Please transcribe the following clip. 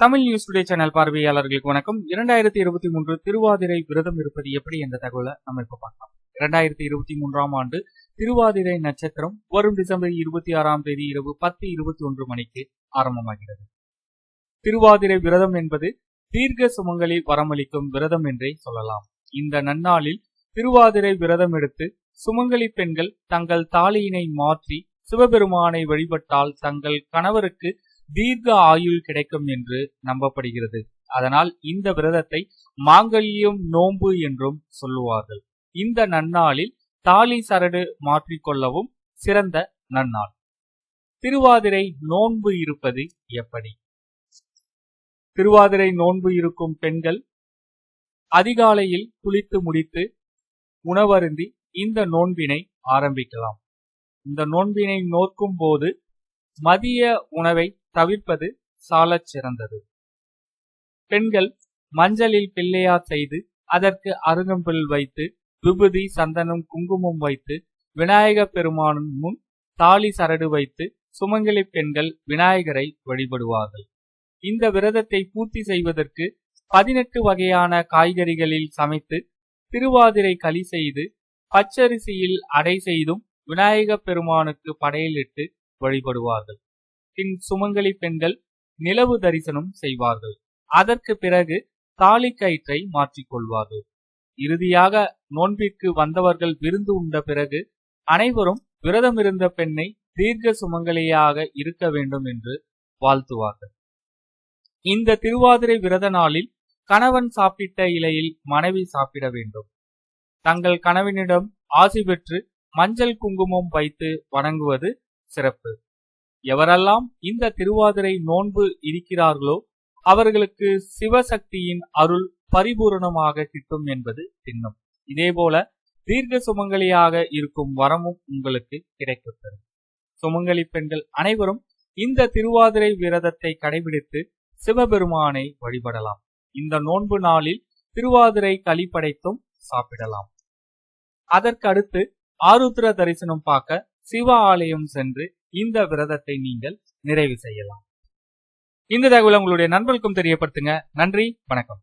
Tamil news today channel பார்வையாளர்களுக்கு வணக்கம். இரண்டாயிரத்தி இருபத்தி மூன்று திருவாதிரை விரதம் இருப்பது எப்படி என்ற தகவலை நம்ம இப்ப பார்க்கலாம். இரண்டாயிரத்தி இருபத்தி மூன்றாம் ஆண்டு திருவாதிரை நட்சத்திரம் வரும் டிசம்பர் இருபத்தி ஆறாம் தேதி இரவு பத்து இருபத்தி ஒன்று மணிக்கு ஆரம்பமாகிறது. திருவாதிரை விரதம் என்பது தீர்க்க சுமங்கலி வரமளிக்கும் விரதம் என்றே சொல்லலாம். இந்த நன்னாளில் திருவாதிரை விரதம் எடுத்து சுமங்கலி பெண்கள் தங்கள் தாலியினை மாற்றி சிவபெருமானை வழிபட்டால் தங்கள் கணவருக்கு தீர்க்க ஆயுள் கிடைக்கும் என்று நம்பப்படுகிறது. அதனால் இந்த விரதத்தை மாங்கல்யம் நோன்பு என்றும் சொல்லுவார்கள். இந்த நன்னாளில் தாலி சரடு மாற்றிக்கொள்ளவும் சிறந்த நன்னாள். திருவாதிரை நோன்பு இருப்பது எப்படி? திருவாதிரை நோன்பு இருக்கும் பெண்கள் அதிகாலையில் குளித்து முடித்து உணவருந்தி இந்த நோன்பினை ஆரம்பிக்கலாம். இந்த நோன்பினை நோக்கும் போது மதிய உணவை தவிர்ப்பது சாலச் சிறந்தது. பெண்கள் மஞ்சளில் பிள்ளையார் செய்து அதற்கு அருகம்பில் வைத்து விபூதி சந்தனம் குங்குமம் வைத்து விநாயக பெருமானின் முன் தாலி சரடு வைத்து சுமங்கலி பெண்கள் விநாயகரை வழிபடுவார்கள். இந்த விரதத்தை பூர்த்தி செய்வதற்கு பதினெட்டு வகையான காய்கறிகளில் சமைத்து திருவாதிரை களி செய்து பச்சரிசியில் அடை செய்தும் விநாயக பெருமானுக்கு படையலிட்டு வழிபடுவார்கள். பின் சுமங்கலி பெண்கள் நிலவு தரிசனம் செய்வார்கள். அதற்கு பிறகு தாலி கயிற்றை மாற்றிக்கொள்வார்கள். இறுதியாக நோன்பிற்கு வந்தவர்கள் விருந்து உண்ட பிறகு அனைவரும் விரதம் இருந்த பெண்ணை தீர்க்க சுமங்கலியாக இருக்க வேண்டும் என்று வாழ்த்துவார்கள். இந்த திருவாதிரை விரத நாளில் கணவன் சாப்பிட்ட இலையில் மனைவி சாப்பிட வேண்டும். தங்கள் கணவனிடம் ஆசி பெற்று மஞ்சள் குங்குமம் வைத்து வணங்குவது சிறப்பு. எவரெல்லாம் இந்த திருவாதிரை நோன்பு இருக்கிறார்களோ அவர்களுக்கு சிவசக்தியின் அருள் பரிபூரணமாக கிட்டும் என்பது திண்ணம். இதேபோல தீர்க்க சுமங்கலியாக இருக்கும் வரமும் உங்களுக்கு கிடைக்கப்பெறும். சுமங்கலி பெண்கள் அனைவரும் இந்த திருவாதிரை விரதத்தை கடைபிடித்து சிவபெருமானை வழிபடலாம். இந்த நோன்பு நாளில் திருவாதிரை களி படைத்தும் சாப்பிடலாம். அதற்கு அடுத்து ஆருத்ர தரிசனம் பார்க்க சிவ ஆலயம் சென்று இந்த விரதத்தை நீங்கள் நிறைவு செய்யலாம். இந்த தகவல் உங்களுடைய நண்பர்களுக்கும் தெரியப்படுத்துங்க. நன்றி வணக்கம்.